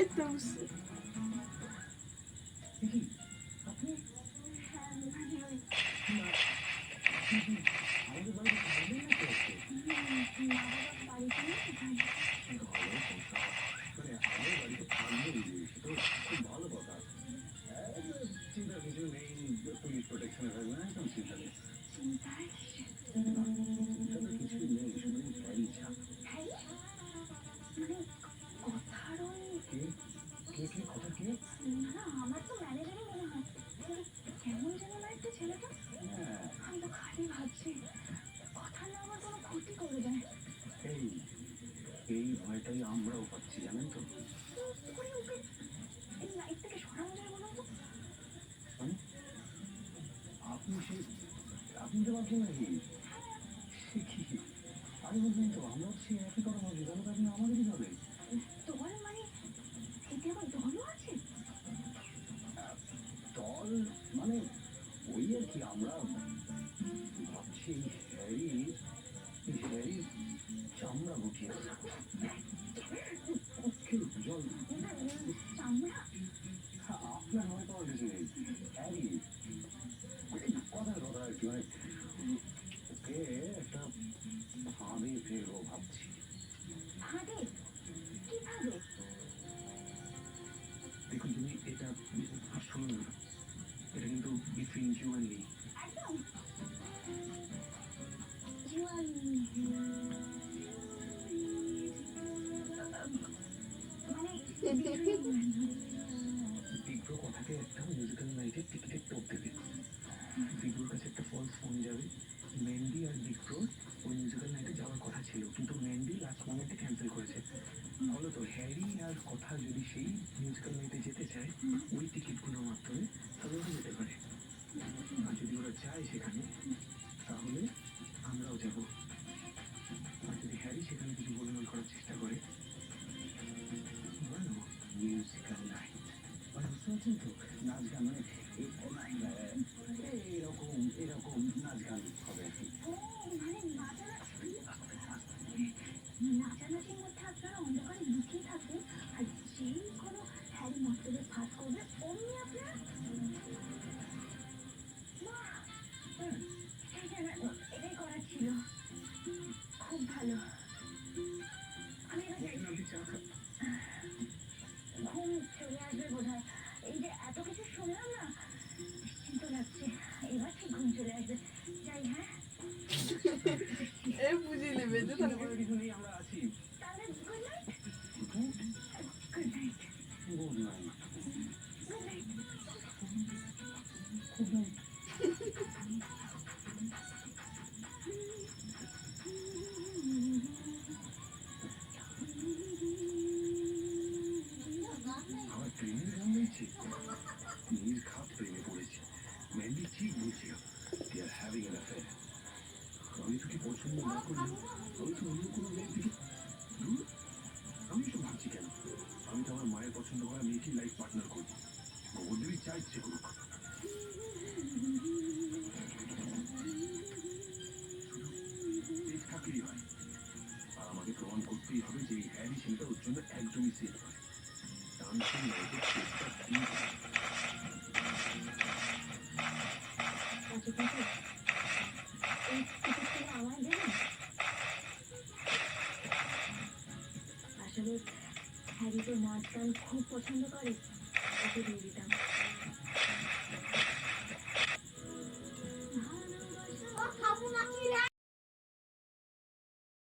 ওই আমাদের বাড়িতে থাকবেন না প্রোটেকশনে একদম চিন্তা নেই। চিন্তার কিছুই নেই, ছেলেটা? হ্যাঁ, আমি তো খালি ভাবছি কথা না আমার কোনো ক্ষতি করে দেয় এই এই ভয়টাই আমরাও পাচ্ছি জানেন তো? এই থেকে সরানো যায় বলুন তো। মানে? আপনি সে আপনি তো ভাবছেন নাকি? সে কি? আরে বলবেন তো আমরা সে একই কথা ভাবছি তাহলে আপনি আমাদেরই হবে। কি আমরা ভাবছি হ্যারি হ্যারি চামড়া গুটিয়ে জল? আপনার ভয় পাওয়ার কিছু নেই হ্যারি কথার কথা আর কি মানে ওকে একটা ফাঁদে ফেলব ভাবছি। ফাঁদে কীভাবে? দেখুন তুমি এটা শুনুন এটা কিন্তু বিটুইন ইউ অ্যান্ড মি বিগ্র কথাকে একটা মিউজিক্যাল নাইটের টিকিটের টোপ দেবে বিগ্রোর কাছে একটা ফলস ফোন যাবে। মেন্ডি আর বিগ্র ওই মিউজিক্যাল আর যদি সেই মিউজিক্যাল নাইটে যেতে চায় ওই টিকিটগুলোর মাধ্যমে তাহলে ওরা যেতে পারে। আর যদি ওরা যায় সেখানে তাহলে আমরাও যাব। আর যদি হ্যারি সেখানে কিছু গোলমাল করার চেষ্টা করে মিউজিক্যাল নাইট মানে বুঝতে পারছেন তো? নাচ গান আমি পছন্দ না করলেও আমি তো অন্য কোনো মেয়ের আমি এসব ভাবছি কেন? আমি তো আমার মায়ের পছন্দ করা মেয়েকে লাইফ পার্টনার করব। গোবরদেবী চাইছে করুক। হ্যারি তো নাচ খুব পছন্দ করে। ওকে দিয়ে দিতাম।